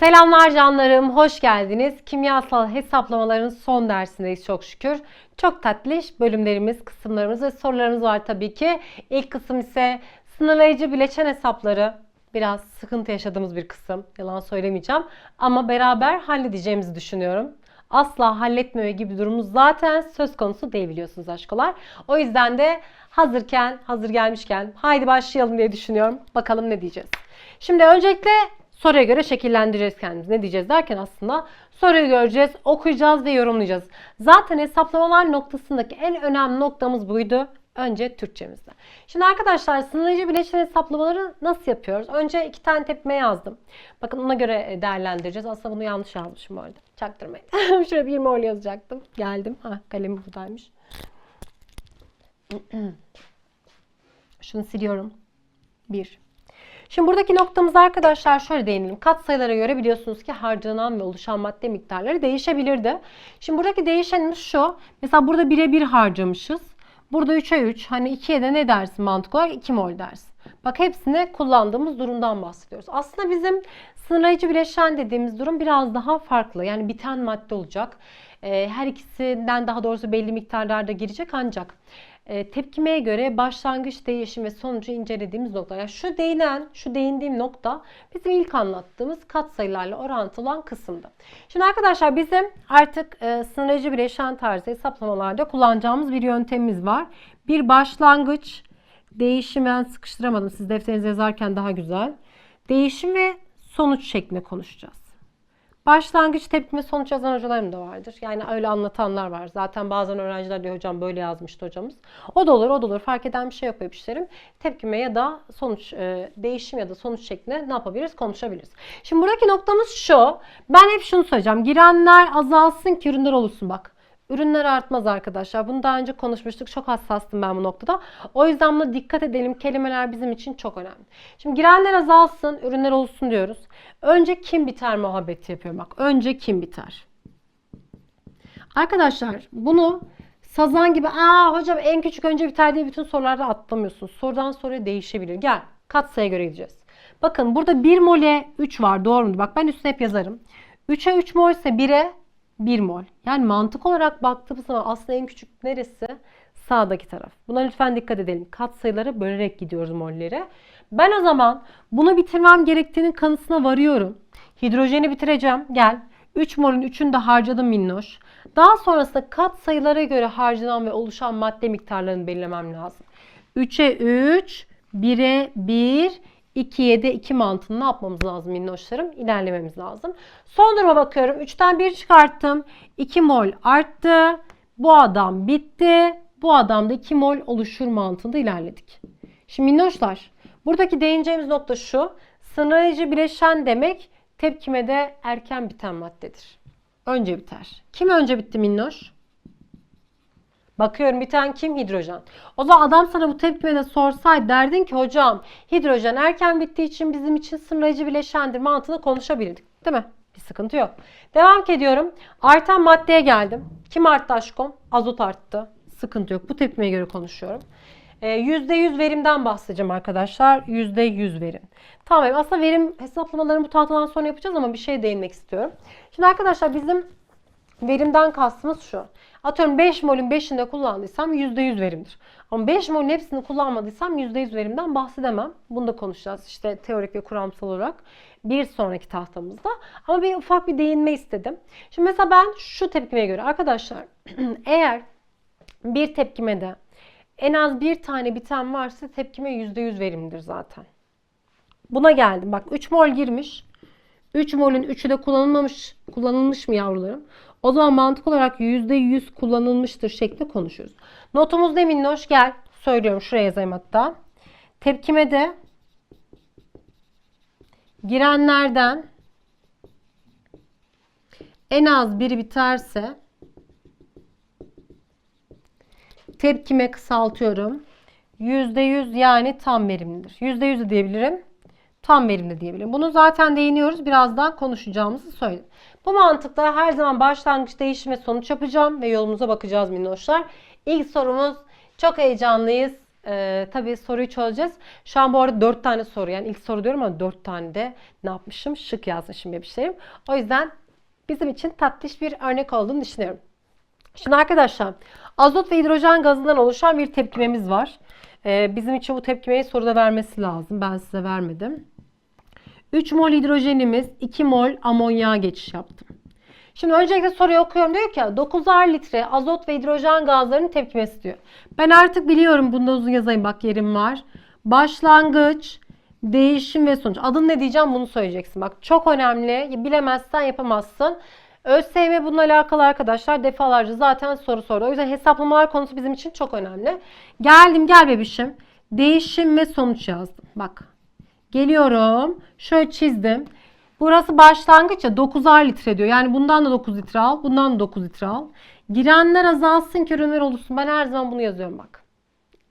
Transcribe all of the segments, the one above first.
Selamlar canlarım, hoş geldiniz. Kimyasal hesaplamaların son dersindeyiz çok şükür. Çok tatlış bölümlerimiz, kısımlarımız ve sorularımız var tabii ki. İlk kısım ise sınırlayıcı bileşen hesapları. Biraz sıkıntı yaşadığımız bir kısım, yalan söylemeyeceğim. Ama beraber halledeceğimizi düşünüyorum. Asla halletmeme gibi bir durumumuz zaten söz konusu değil biliyorsunuz aşkolar. O yüzden de hazırken, hazır gelmişken haydi başlayalım diye düşünüyorum. Bakalım ne diyeceğiz. Şimdi öncelikle soruya göre şekillendireceğiz kendimizi. Ne diyeceğiz derken aslında soruyu göreceğiz, okuyacağız ve yorumlayacağız. Zaten hesaplamalar noktasındaki en önemli noktamız buydu. Önce Türkçemizde. Şimdi arkadaşlar sınırlayıcı bileşen hesaplamaları nasıl yapıyoruz? Önce iki tane tepme yazdım. Bakın ona göre değerlendireceğiz. Aslında bunu yanlış yazmışım bu arada. Çaktırmayın. Şuraya bir mol yazacaktım. Geldim. Ha kalemim buradaymış. Şunu siliyorum. Bir. Şimdi buradaki noktamız arkadaşlar şöyle değinelim. Kat sayılara göre biliyorsunuz ki harcanan ve oluşan madde miktarları değişebilirdi. Şimdi buradaki değişenimiz şu. Mesela burada 1'e 1 harcamışız. Burada 3'e 3. Hani 2'ye de ne dersin mantık olarak? 2 mol dersin. Bak hepsine kullandığımız durumdan bahsediyoruz. Aslında bizim sınırlayıcı bileşen dediğimiz durum biraz daha farklı. Yani biten madde olacak. Ee, Her ikisinden daha doğrusu belli miktarlarda girecek ancak e, tepkimeye göre başlangıç, değişim ve sonucu incelediğimiz nokta. Yani şu değinen, şu değindiğim nokta bizim ilk anlattığımız katsayılarla orantılı olan kısımdı. Şimdi arkadaşlar bizim artık e, sınırlayıcı bileşen tarzı hesaplamalarda kullanacağımız bir yöntemimiz var. Bir başlangıç, değişim ben sıkıştıramadım. Siz defterinize yazarken daha güzel. Değişim ve sonuç şeklinde konuşacağız. Başlangıç tepkime sonuç yazan hocalarım da vardır. Yani öyle anlatanlar var. Zaten bazen öğrenciler diyor hocam böyle yazmıştı hocamız. O da olur, o da olur. Fark eden bir şey yok hemşerim. Tepkime ya da sonuç, e, değişim ya da sonuç şeklinde ne yapabiliriz? Konuşabiliriz. Şimdi buradaki noktamız şu. Ben hep şunu söyleyeceğim. Girenler azalsın ki ürünler olursun bak. Ürünler artmaz arkadaşlar. Bunu daha önce konuşmuştuk. Çok hassastım ben bu noktada. O yüzden buna dikkat edelim. Kelimeler bizim için çok önemli. Şimdi girenler azalsın, ürünler olsun diyoruz. Önce kim biter muhabbeti yapıyorum bak. Önce kim biter? Arkadaşlar bunu sazan gibi aa hocam en küçük önce biter diye bütün sorularda atlamıyorsun. Sorudan soruya değişebilir. Gel katsayıya göre gideceğiz. Bakın burada 1 mole 3 var doğru mu? Bak ben üstüne hep yazarım. 3'e 3 mol ise 1'e 1 mol. Yani mantık olarak baktığımız zaman aslında en küçük neresi? Sağdaki taraf. Buna lütfen dikkat edelim. Kat sayıları bölerek gidiyoruz molleri. Ben o zaman bunu bitirmem gerektiğinin kanısına varıyorum. Hidrojeni bitireceğim. Gel. 3 molün 3'ünü de harcadım minnoş. Daha sonrasında kat sayılara göre harcanan ve oluşan madde miktarlarını belirlemem lazım. 3'e 3, 1'e 1, 2'ye de 2 mantığını ne yapmamız lazım minnoşlarım? İlerlememiz lazım. Son duruma bakıyorum. 3'ten 1 çıkarttım. 2 mol arttı. Bu adam bitti. Bu adamda 2 mol oluşur mantığında ilerledik. Şimdi minnoşlar buradaki değineceğimiz nokta şu. Sınırlayıcı bileşen demek tepkimede erken biten maddedir. Önce biter. Kim önce bitti minnoş? Bakıyorum biten kim? Hidrojen. O zaman adam sana bu tepkimede sorsaydı derdin ki hocam hidrojen erken bittiği için bizim için sınırlayıcı bileşendir mantığını konuşabilirdik. Değil mi? Bir sıkıntı yok. Devam ediyorum. Artan maddeye geldim. Kim arttı aşkım? Azot arttı. Sıkıntı yok. Bu tepkimeye göre konuşuyorum. Ee, %100 verimden bahsedeceğim arkadaşlar. %100 verim. Tamam aslında verim hesaplamalarını bu tahtadan sonra yapacağız ama bir şey değinmek istiyorum. Şimdi arkadaşlar bizim verimden kastımız şu. Atıyorum 5 molün 5'ini de kullandıysam %100 verimdir. Ama 5 molün hepsini kullanmadıysam %100 verimden bahsedemem. Bunu da konuşacağız işte teorik ve kuramsal olarak bir sonraki tahtamızda. Ama bir ufak bir değinme istedim. Şimdi mesela ben şu tepkime göre arkadaşlar eğer bir tepkimede en az bir tane biten varsa tepkime %100 verimlidir zaten. Buna geldim. Bak 3 mol girmiş. 3 molün 3'ü de kullanılmamış, kullanılmış mı yavrularım? O zaman mantık olarak %100 kullanılmıştır şeklinde konuşuyoruz. Notumuz ne minnoş? Gel. Söylüyorum. Şuraya yazayım hatta. Tepkime de girenlerden en az biri biterse tepkime kısaltıyorum. %100 yani tam verimlidir. %100 de diyebilirim. Tam verimli diyebilirim. Bunu zaten değiniyoruz. Birazdan konuşacağımızı söyledim. Bu mantıkla her zaman başlangıç, değişim sonuç yapacağım ve yolumuza bakacağız minnoşlar. İlk sorumuz çok heyecanlıyız. Ee, tabii soruyu çözeceğiz. Şu an bu arada 4 tane soru yani ilk soru diyorum ama 4 tane de ne yapmışım? Şık yazmışım bebişlerim. O yüzden bizim için tatlış bir örnek olduğunu düşünüyorum. Şimdi arkadaşlar azot ve hidrojen gazından oluşan bir tepkimemiz var. Ee, bizim için bu tepkimeyi soruda vermesi lazım. Ben size vermedim. 3 mol hidrojenimiz 2 mol amonyağa geçiş yaptı. Şimdi öncelikle soruyu okuyorum. Diyor ki 9'ar litre azot ve hidrojen gazlarının tepkimesi diyor. Ben artık biliyorum. Bunda uzun yazayım. Bak yerim var. Başlangıç, değişim ve sonuç. Adın ne diyeceğim bunu söyleyeceksin. Bak çok önemli. Bilemezsen yapamazsın. ÖSYM bununla alakalı arkadaşlar defalarca zaten soru sordu. O yüzden hesaplamalar konusu bizim için çok önemli. Geldim gel bebişim. Değişim ve sonuç yazdım. Bak. Geliyorum. Şöyle çizdim. Burası başlangıç ya 9'ar litre diyor. Yani bundan da 9 litre al. Bundan da 9 litre al. Girenler azalsın ki ürünler olursun. Ben her zaman bunu yazıyorum bak.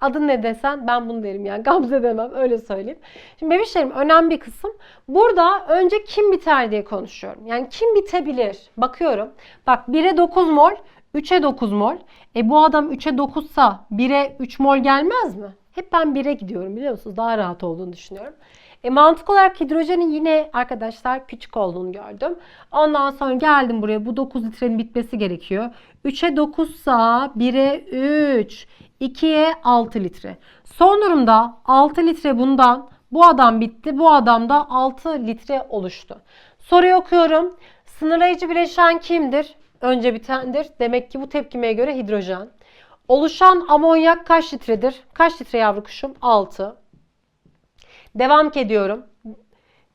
Adın ne desen ben bunu derim yani. Gamze demem öyle söyleyeyim. Şimdi bebişlerim önemli bir kısım. Burada önce kim biter diye konuşuyorum. Yani kim bitebilir? Bakıyorum. Bak 1'e 9 mol, 3'e 9 mol. E bu adam 3'e 9 sa 1'e 3 mol gelmez mi? Hep ben 1'e gidiyorum biliyor musunuz? Daha rahat olduğunu düşünüyorum. E mantık olarak hidrojenin yine arkadaşlar küçük olduğunu gördüm. Ondan sonra geldim buraya. Bu 9 litrenin bitmesi gerekiyor. 3'e 9 sa 1'e 3, 2'ye 6 litre. Son durumda 6 litre bundan bu adam bitti. Bu adamda 6 litre oluştu. Soruyu okuyorum. Sınırlayıcı bileşen kimdir? Önce bitendir. Demek ki bu tepkimeye göre hidrojen. Oluşan amonyak kaç litredir? Kaç litre yavru kuşum? 6. Devam ediyorum.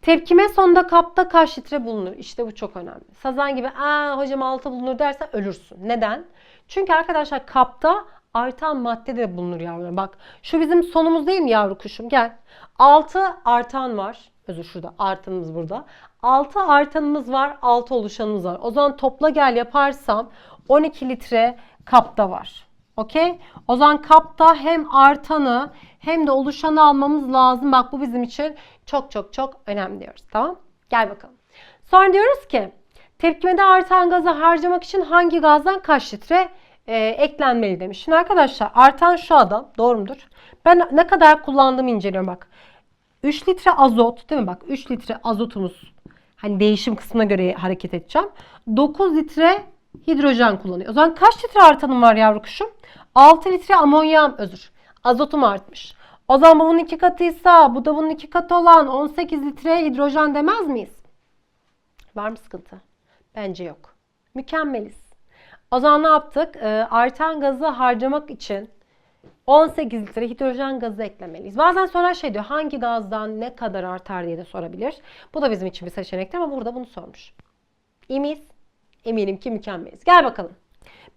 Tepkime sonunda kapta kaç litre bulunur? İşte bu çok önemli. Sazan gibi aa hocam 6 bulunur dersen ölürsün. Neden? Çünkü arkadaşlar kapta artan madde de bulunur yavrularım. Bak şu bizim sonumuz değil mi yavru kuşum? Gel. 6 artan var. Özür şurada artanımız burada. 6 artanımız var. 6 oluşanımız var. O zaman topla gel yaparsam 12 litre kapta var. Okey? O zaman kapta hem artanı hem de oluşanı almamız lazım. Bak bu bizim için çok çok çok önemli diyoruz. Tamam? Gel bakalım. Sonra diyoruz ki tepkimede artan gazı harcamak için hangi gazdan kaç litre e, eklenmeli demiş. Şimdi arkadaşlar artan şu adam doğru mudur? Ben ne kadar kullandığımı inceliyorum bak. 3 litre azot değil mi? Bak 3 litre azotumuz. Hani değişim kısmına göre hareket edeceğim. 9 litre hidrojen kullanıyor. O zaman kaç litre artanım var yavru kuşum? 6 litre amonyam özür. Azotum artmış. O zaman bu bunun iki katıysa bu da bunun iki katı olan 18 litre hidrojen demez miyiz? Var mı sıkıntı? Bence yok. Mükemmeliz. O zaman ne yaptık? Ee, artan gazı harcamak için 18 litre hidrojen gazı eklemeliyiz. Bazen soran şey diyor hangi gazdan ne kadar artar diye de sorabilir. Bu da bizim için bir seçenektir ama burada bunu sormuş. İyi miyiz? Eminim ki mükemmeliz. Gel bakalım.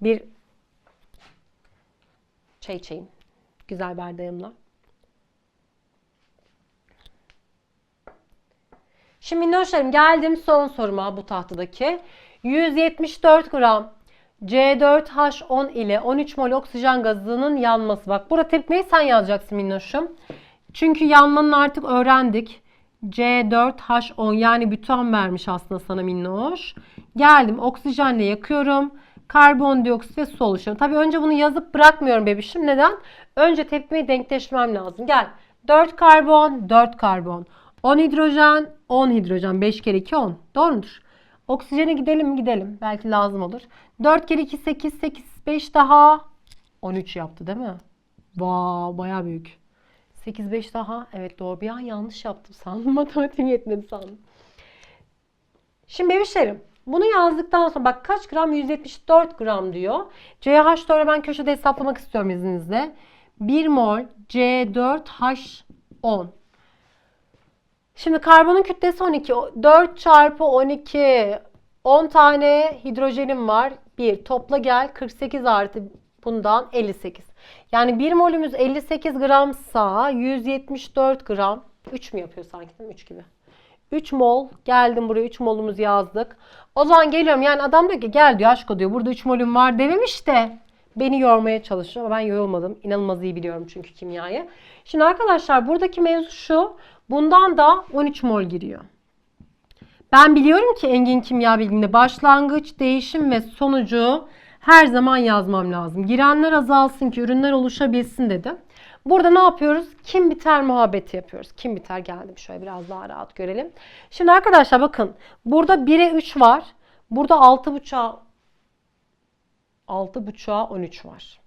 Bir çay içeyim. Güzel bardağımla. Şimdi minnoşlarım geldim son soruma bu tahtadaki. 174 gram C4H10 ile 13 mol oksijen gazının yanması. Bak burada tepkimeyi sen yazacaksın minnoşum. Çünkü yanmanın artık öğrendik. C4H10 yani bütan vermiş aslında sana minnoş. Geldim oksijenle yakıyorum. Karbondioksit ve su oluşuyor. Tabii önce bunu yazıp bırakmıyorum bebişim. Neden? Önce tepkimeyi denkleştirmem lazım. Gel. 4 karbon, 4 karbon. 10 hidrojen, 10 hidrojen. 5 kere 2 10. Doğru mudur? Oksijene gidelim mi? Gidelim. Belki lazım olur. 4 kere 2 8, 8, 5 daha 13 yaptı değil mi? Vay bayağı büyük. 8, 5 daha. Evet doğru. Bir an yanlış yaptım sandım. Matematiğim yetmedi sandım. Şimdi bebişlerim bunu yazdıktan sonra bak kaç gram? 174 gram diyor. CH4'ü ben köşede hesaplamak istiyorum izninizle. 1 mol C4H10. Şimdi karbonun kütlesi 12. 4 çarpı 12. 10 tane hidrojenim var. 1. Topla gel. 48 artı bundan 58. Yani 1 molümüz 58 gramsa 174 gram. 3 mü yapıyor sanki mi? 3 gibi. 3 mol. Geldim buraya 3 molumuz yazdık. O zaman geliyorum. Yani adam diyor ki gel diyor aşko diyor. Burada 3 molüm var dememiş de beni yormaya çalışıyor ama ben yorulmadım. İnanılmaz iyi biliyorum çünkü kimyayı. Şimdi arkadaşlar buradaki mevzu şu. Bundan da 13 mol giriyor. Ben biliyorum ki Engin kimya bilginde başlangıç, değişim ve sonucu her zaman yazmam lazım. Girenler azalsın ki ürünler oluşabilsin dedim. Burada ne yapıyoruz? Kim biter muhabbeti yapıyoruz. Kim biter geldim şöyle biraz daha rahat görelim. Şimdi arkadaşlar bakın burada 1'e 3 var. Burada 6.5'a 6.5'a 13 var.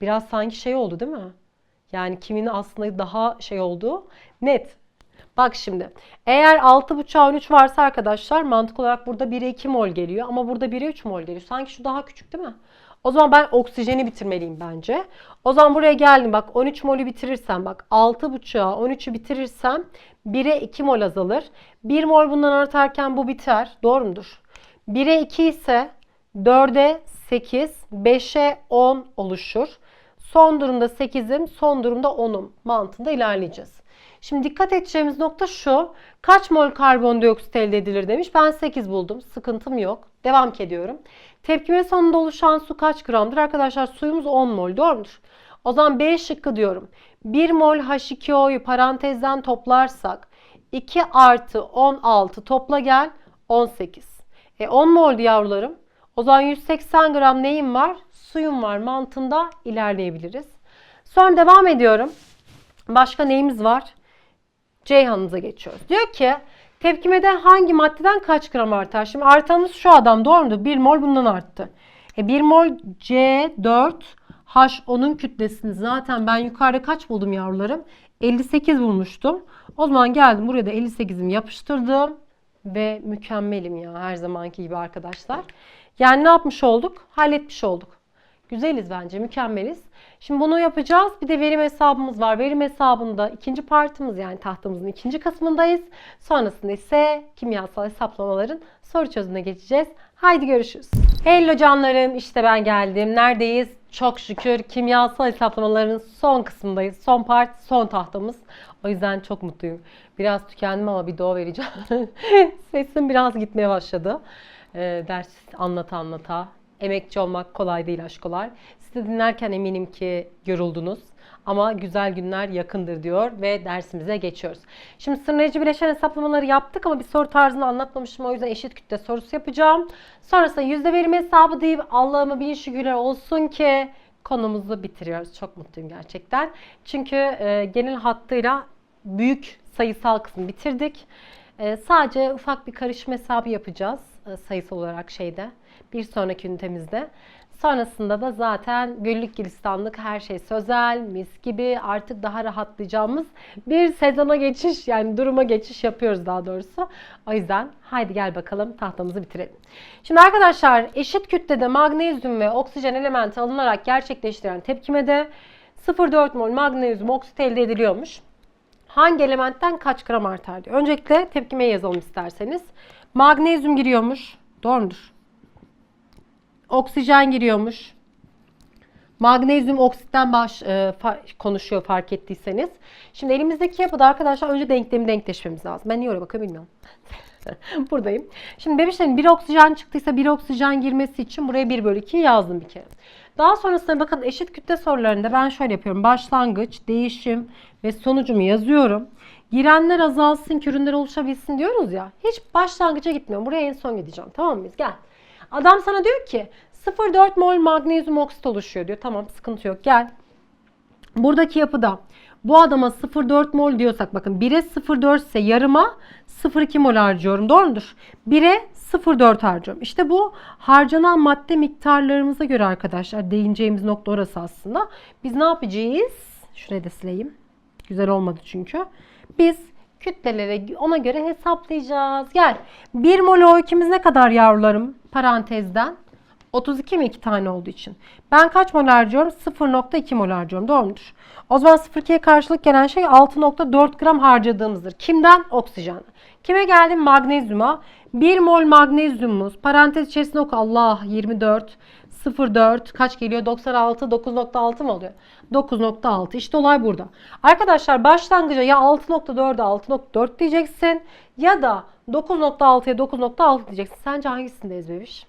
Biraz sanki şey oldu değil mi? Yani kimin aslında daha şey olduğu net. Bak şimdi eğer 6.5'a 13 varsa arkadaşlar mantık olarak burada 1'e 2 mol geliyor ama burada 1'e 3 mol geliyor. Sanki şu daha küçük değil mi? O zaman ben oksijeni bitirmeliyim bence. O zaman buraya geldim bak 13 molü bitirirsem bak 6.5'a 13'ü bitirirsem 1'e 2 mol azalır. 1 mol bundan artarken bu biter. Doğru mudur? 1'e 2 ise 4'e 8, 5'e 10 oluşur. Son durumda 8'im, son durumda 10'um mantığında ilerleyeceğiz. Şimdi dikkat edeceğimiz nokta şu. Kaç mol karbondioksit elde edilir demiş. Ben 8 buldum. Sıkıntım yok. Devam ediyorum. Tepkime sonunda oluşan su kaç gramdır? Arkadaşlar suyumuz 10 mol. Doğru mudur? O zaman B şıkkı diyorum. 1 mol H2O'yu parantezden toplarsak 2 artı 16 topla gel 18. E 10 moldu yavrularım. O zaman 180 gram neyim var? Suyum var mantığında ilerleyebiliriz. Sonra devam ediyorum. Başka neyimiz var? Ceyhan'ımıza geçiyoruz. Diyor ki tepkimede hangi maddeden kaç gram artar? Şimdi artanımız şu adam doğru mu? 1 mol bundan arttı. E 1 mol C4 H10'un kütlesini zaten ben yukarıda kaç buldum yavrularım? 58 bulmuştum. O zaman geldim buraya da 58'imi yapıştırdım. Ve mükemmelim ya her zamanki gibi arkadaşlar. Yani ne yapmış olduk? Halletmiş olduk. Güzeliz bence, mükemmeliz. Şimdi bunu yapacağız. Bir de verim hesabımız var. Verim hesabında ikinci partımız yani tahtamızın ikinci kısmındayız. Sonrasında ise kimyasal hesaplamaların soru çözümüne geçeceğiz. Haydi görüşürüz. Hello canlarım işte ben geldim. Neredeyiz? Çok şükür kimyasal hesaplamaların son kısmındayız. Son part, son tahtamız. O yüzden çok mutluyum. Biraz tükendim ama bir doğa vereceğim. Sesim biraz gitmeye başladı. Ee, ders anlata anlata. Emekçi olmak kolay değil aşkolar. Siz de dinlerken eminim ki yoruldunuz. Ama güzel günler yakındır diyor ve dersimize geçiyoruz. Şimdi sınırlayıcı bileşen hesaplamaları yaptık ama bir soru tarzını anlatmamışım. O yüzden eşit kütle sorusu yapacağım. Sonrasında yüzde verim hesabı deyip Allah'ıma bin şükürler olsun ki konumuzu bitiriyoruz. Çok mutluyum gerçekten. Çünkü e, genel hattıyla büyük sayısal kısmı bitirdik. E, sadece ufak bir karışım hesabı yapacağız e, sayısal olarak şeyde. Bir sonraki ünitemizde. Sonrasında da zaten güllük gülistanlık her şey sözel, mis gibi artık daha rahatlayacağımız bir sezona geçiş yani duruma geçiş yapıyoruz daha doğrusu. O yüzden haydi gel bakalım tahtamızı bitirelim. Şimdi arkadaşlar eşit kütlede magnezyum ve oksijen elementi alınarak gerçekleştirilen tepkimede 0,4 mol magnezyum oksit elde ediliyormuş. Hangi elementten kaç gram artar diyor. Öncelikle tepkimeye yazalım isterseniz. Magnezyum giriyormuş. Doğru mudur? Oksijen giriyormuş. Magnezyum oksitten baş, e, fa- konuşuyor fark ettiyseniz. Şimdi elimizdeki yapıda arkadaşlar önce denklemi denkleşmemiz lazım. Ben niye oraya bakıyorum bilmiyorum. Buradayım. Şimdi bebişlerin bir oksijen çıktıysa bir oksijen girmesi için buraya 1 bölü 2 yazdım bir kere. Daha sonrasında bakın eşit kütle sorularında ben şöyle yapıyorum. Başlangıç, değişim ve sonucumu yazıyorum. Girenler azalsın ki ürünler oluşabilsin diyoruz ya. Hiç başlangıca gitmiyorum. Buraya en son gideceğim. Tamam mıyız? Gel. Adam sana diyor ki 0,4 mol magnezyum oksit oluşuyor diyor. Tamam sıkıntı yok. Gel. Buradaki yapıda bu adama 0,4 mol diyorsak bakın 1'e 0,4 ise yarıma 0,2 mol harcıyorum. Doğru mudur? 1'e 0,4 harcıyorum. İşte bu harcanan madde miktarlarımıza göre arkadaşlar değineceğimiz nokta orası aslında. Biz ne yapacağız? Şurayı da sileyim. Güzel olmadı çünkü. Biz kütlelere ona göre hesaplayacağız. Gel. 1 mol O2'miz ne kadar yavrularım? Parantezden. 32 mi 2 tane olduğu için? Ben kaç mol harcıyorum? 0.2 mol harcıyorum. Doğru mudur? O zaman 0.2'ye karşılık gelen şey 6.4 gram harcadığımızdır. Kimden? Oksijen. Kime geldim? Magnezyuma. 1 mol magnezyumumuz. Parantez içerisinde oku. Allah 24. 0.4 kaç geliyor? 96 9.6 mı oluyor? 9.6 işte olay burada. Arkadaşlar başlangıca ya 6.4'e 6.4 diyeceksin ya da 9.6'ya 9.6 diyeceksin. Sence hangisindeyiz bebiş?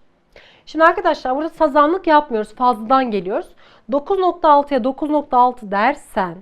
Şimdi arkadaşlar burada sazanlık yapmıyoruz. Fazladan geliyoruz. 9.6'ya 9.6 dersen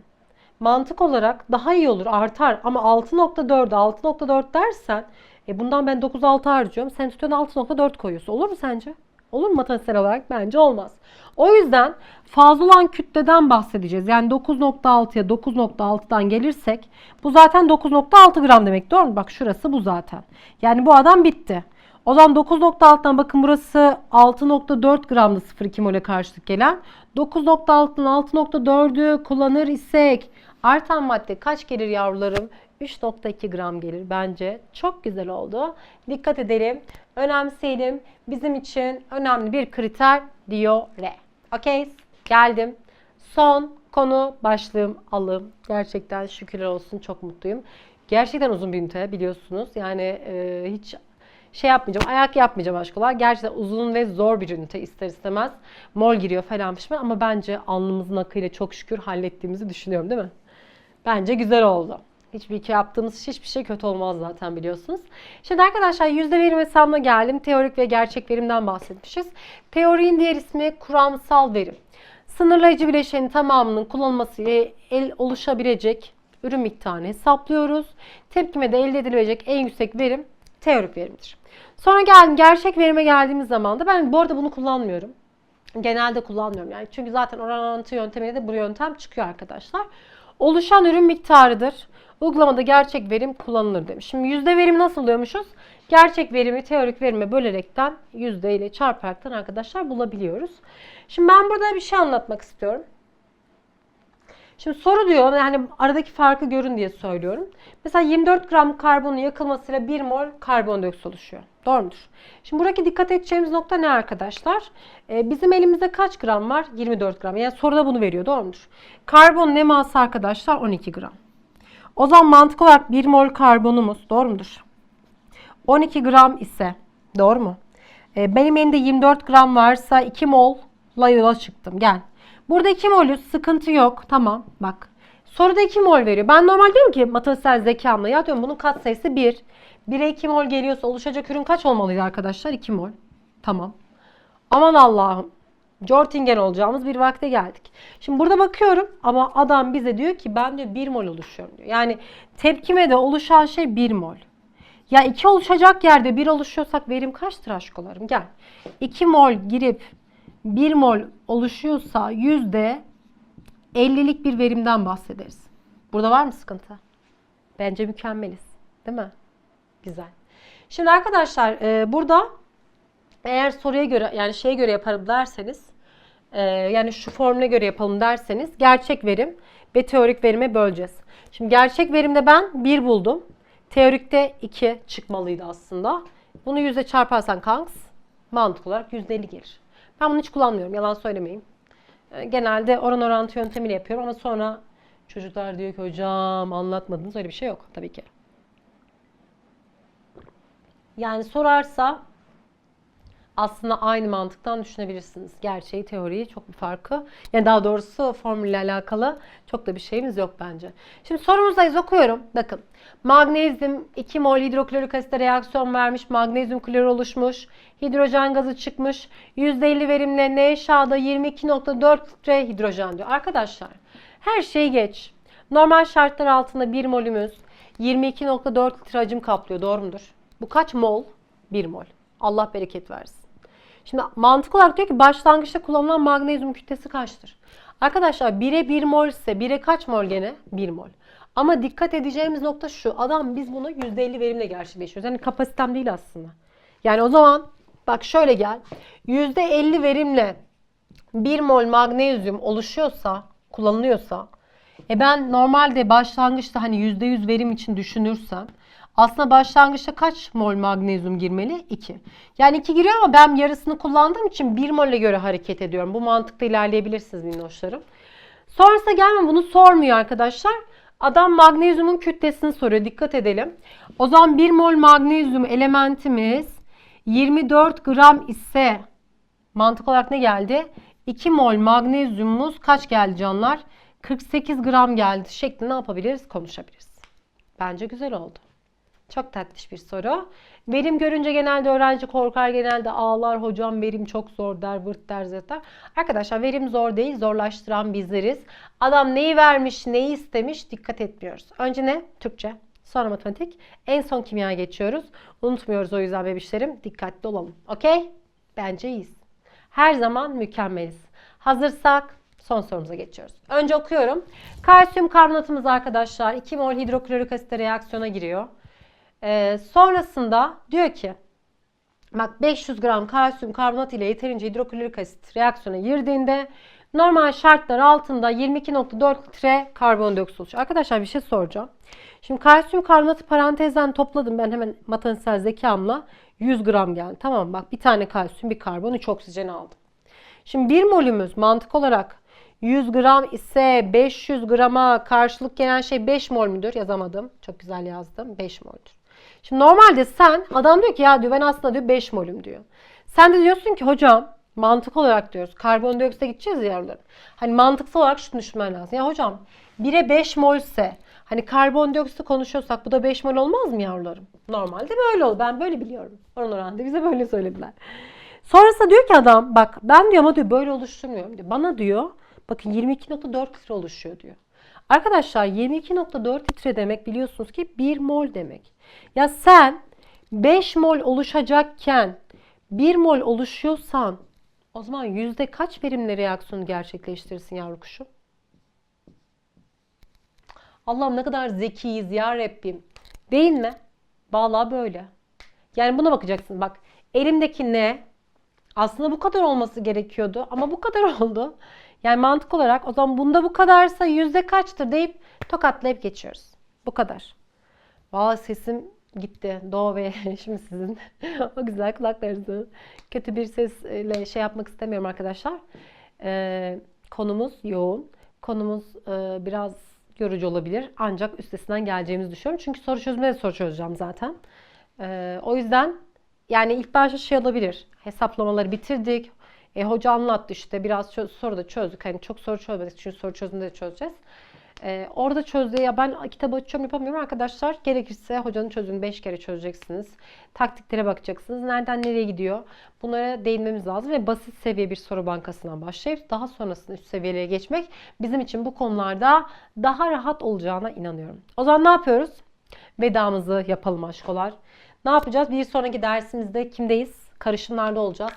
mantık olarak daha iyi olur artar. Ama 6.4'e 6.4 dersen e bundan ben 9.6 harcıyorum. Sen tutuyorsun 6.4 koyuyorsun. Olur mu sence? Olur mu matematiksel olarak? Bence olmaz. O yüzden fazla olan kütleden bahsedeceğiz. Yani 9.6'ya 9.6'dan gelirsek bu zaten 9.6 gram demek doğru mu? Bak şurası bu zaten. Yani bu adam bitti. O zaman 9.6'dan bakın burası 6.4 gramda 0,2 mole karşılık gelen. 9.6'nın 6.4'ü kullanır isek artan madde kaç gelir yavrularım? 3.2 gram gelir bence. Çok güzel oldu. Dikkat edelim. Önemseyelim. Bizim için önemli bir kriter diyor R. Okey. Geldim. Son konu başlığım alım. Gerçekten şükürler olsun çok mutluyum. Gerçekten uzun bir ünite biliyorsunuz. Yani e, hiç şey yapmayacağım, ayak yapmayacağım aşkolar. Gerçekten uzun ve zor bir ünite ister istemez. Mol giriyor falan pişman ama bence alnımızın akıyla çok şükür hallettiğimizi düşünüyorum değil mi? Bence güzel oldu. Hiçbir iki yaptığımız hiçbir şey kötü olmaz zaten biliyorsunuz. Şimdi arkadaşlar yüzde verim hesabına geldim. Teorik ve gerçek verimden bahsetmişiz. Teorinin diğer ismi kuramsal verim. Sınırlayıcı bileşenin tamamının kullanılması ile el oluşabilecek ürün miktarını hesaplıyoruz. Tepkimede elde edilebilecek en yüksek verim teorik verimdir. Sonra geldim gerçek verime geldiğimiz zaman da ben bu arada bunu kullanmıyorum. Genelde kullanmıyorum yani. Çünkü zaten orantı yönteminde de bu yöntem çıkıyor arkadaşlar. Oluşan ürün miktarıdır. Uygulamada gerçek verim kullanılır demiş. Şimdi yüzde verim nasıl oluyormuşuz? Gerçek verimi teorik verime bölerekten yüzde ile çarparaktan arkadaşlar bulabiliyoruz. Şimdi ben burada bir şey anlatmak istiyorum. Şimdi soru diyor yani aradaki farkı görün diye söylüyorum. Mesela 24 gram karbonun yakılmasıyla 1 mol karbondioksit oluşuyor. Doğru mudur? Şimdi buradaki dikkat edeceğimiz nokta ne arkadaşlar? Ee, bizim elimizde kaç gram var? 24 gram. Yani soruda bunu veriyor. Doğru mudur? Karbon eması arkadaşlar 12 gram. O zaman mantık olarak 1 mol karbonumuz doğru mudur? 12 gram ise doğru mu? Ee, benim elimde 24 gram varsa 2 molla yola çıktım. Gel. Burada 2 molüz sıkıntı yok. Tamam bak. Soruda 2 mol veriyor. Ben normal diyorum ki matematiksel zekamla ya diyorum bunun katsayısı 1. 1'e 2 mol geliyorsa oluşacak ürün kaç olmalıydı arkadaşlar? 2 mol. Tamam. Aman Allah'ım. Jortingen olacağımız bir vakte geldik. Şimdi burada bakıyorum ama adam bize diyor ki ben diyor 1 mol oluşuyorum diyor. Yani tepkime de oluşan şey 1 mol. Ya 2 oluşacak yerde 1 oluşuyorsak verim kaçtır aşkolarım? Gel. 2 mol girip 1 mol oluşuyorsa yüzde 50'lik bir verimden bahsederiz. Burada var mı sıkıntı? Bence mükemmeliz. Değil mi? Güzel. Şimdi arkadaşlar e, burada eğer soruya göre yani şeye göre yapalım derseniz e, yani şu formüle göre yapalım derseniz gerçek verim ve teorik verime böleceğiz. Şimdi gerçek verimde ben 1 buldum. Teorikte 2 çıkmalıydı aslında. Bunu yüzde çarparsan kanks mantık olarak %50 gelir. Ben bunu hiç kullanmıyorum. Yalan söylemeyeyim. E, Genelde oran orantı yöntemiyle yapıyorum ama sonra çocuklar diyor ki hocam anlatmadınız. Öyle bir şey yok tabii ki. Yani sorarsa aslında aynı mantıktan düşünebilirsiniz. Gerçeği, teoriyi çok bir farkı. Yani daha doğrusu formülle alakalı çok da bir şeyimiz yok bence. Şimdi sorumuzdayız okuyorum. Bakın. Magnezyum 2 mol hidroklorik asitle reaksiyon vermiş. Magnezyum klorür oluşmuş. Hidrojen gazı çıkmış. %50 verimle NaOH'da 22.4 litre hidrojen diyor. Arkadaşlar her şeyi geç. Normal şartlar altında 1 molümüz 22.4 litre hacim kaplıyor. Doğru mudur? Bu kaç mol? 1 mol. Allah bereket versin. Şimdi mantık olarak diyor ki başlangıçta kullanılan magnezyum kütlesi kaçtır? Arkadaşlar 1'e 1 mol ise 1'e kaç mol gene? 1 mol. Ama dikkat edeceğimiz nokta şu. Adam biz bunu %50 verimle gerçekleştiriyoruz. Yani kapasitem değil aslında. Yani o zaman bak şöyle gel. %50 verimle 1 mol magnezyum oluşuyorsa, kullanılıyorsa e ben normalde başlangıçta hani %100 verim için düşünürsem aslında başlangıçta kaç mol magnezyum girmeli? 2. Yani 2 giriyor ama ben yarısını kullandığım için 1 mole göre hareket ediyorum. Bu mantıkta ilerleyebilirsiniz minnoşlarım. Sonrasında gelme bunu sormuyor arkadaşlar. Adam magnezyumun kütlesini soruyor. Dikkat edelim. O zaman 1 mol magnezyum elementimiz 24 gram ise mantık olarak ne geldi? 2 mol magnezyumumuz kaç geldi canlar? 48 gram geldi şeklinde ne yapabiliriz? Konuşabiliriz. Bence güzel oldu. Çok tatlış bir soru. Verim görünce genelde öğrenci korkar, genelde ağlar. Hocam verim çok zor der, vırt der, der. Arkadaşlar verim zor değil, zorlaştıran bizleriz. Adam neyi vermiş, neyi istemiş dikkat etmiyoruz. Önce ne? Türkçe. Sonra matematik. En son kimya geçiyoruz. Unutmuyoruz o yüzden bebişlerim. Dikkatli olalım. Okey? Bence iyiyiz. her zaman mükemmeliz. Hazırsak son sorumuza geçiyoruz. Önce okuyorum. Kalsiyum karbonatımız arkadaşlar 2 mol hidroklorik asitle reaksiyona giriyor. Ee, sonrasında diyor ki bak 500 gram kalsiyum karbonat ile yeterince hidroklorik asit reaksiyona girdiğinde normal şartlar altında 22.4 litre karbondioksit oluşuyor. Arkadaşlar bir şey soracağım. Şimdi kalsiyum karbonatı parantezden topladım ben hemen matematiksel zekamla 100 gram geldi. Tamam bak bir tane kalsiyum bir karbon 3 oksijen aldım. Şimdi 1 molümüz mantık olarak 100 gram ise 500 grama karşılık gelen şey 5 mol müdür? Yazamadım. Çok güzel yazdım. 5 mol'dür. Şimdi normalde sen adam diyor ki ya diyor ben aslında diyor 5 molüm diyor. Sen de diyorsun ki hocam mantık olarak diyoruz. Karbondioksite gideceğiz ya yavrularım. Hani mantıksal olarak şunu düşünmen lazım. Ya hocam 1'e 5 mol ise hani karbondioksiti konuşuyorsak bu da 5 mol olmaz mı yavrularım? Normalde böyle olur. Ben böyle biliyorum. Oran oranda bize böyle söylediler. Sonrasında diyor ki adam bak ben diyor ama diyor böyle oluşturmuyorum diyor. Bana diyor bakın 22.4 litre oluşuyor diyor. Arkadaşlar 22.4 litre demek biliyorsunuz ki 1 mol demek. Ya sen 5 mol oluşacakken 1 mol oluşuyorsan o zaman yüzde kaç verimle reaksiyonu gerçekleştirirsin yavru kuşum? Allah'ım ne kadar zekiyiz ya Rabbim. Değil mi? Vallahi böyle. Yani buna bakacaksın. Bak elimdeki ne? Aslında bu kadar olması gerekiyordu ama bu kadar oldu. Yani mantık olarak o zaman bunda bu kadarsa yüzde kaçtır deyip tokatlayıp geçiyoruz. Bu kadar. Valla sesim gitti. Doğu ve şimdi sizin o güzel kulaklarınızı kötü bir sesle şey yapmak istemiyorum arkadaşlar. Ee, konumuz yoğun. Konumuz e, biraz yorucu olabilir. Ancak üstesinden geleceğimizi düşünüyorum. Çünkü soru çözümde de soru çözeceğim zaten. Ee, o yüzden yani ilk başta şey olabilir. Hesaplamaları bitirdik. E, hoca anlattı işte biraz çö- soru da çözdük. Hani çok soru çözmedik çünkü soru çözümünde de çözeceğiz. E, orada çözdüğü ya ben kitabı açıyorum yapamıyorum arkadaşlar. Gerekirse hocanın çözümünü 5 kere çözeceksiniz. Taktiklere bakacaksınız. Nereden nereye gidiyor? Bunlara değinmemiz lazım ve basit seviye bir soru bankasından başlayıp daha sonrasında üst seviyelere geçmek bizim için bu konularda daha rahat olacağına inanıyorum. O zaman ne yapıyoruz? Vedamızı yapalım aşkolar. Ne yapacağız? Bir sonraki dersimizde kimdeyiz? Karışımlarda olacağız.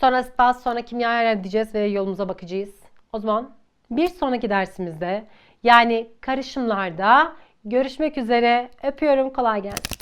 Sonra daha sonra kimya edeceğiz ve yolumuza bakacağız. O zaman bir sonraki dersimizde yani karışımlarda görüşmek üzere. Öpüyorum. Kolay gelsin.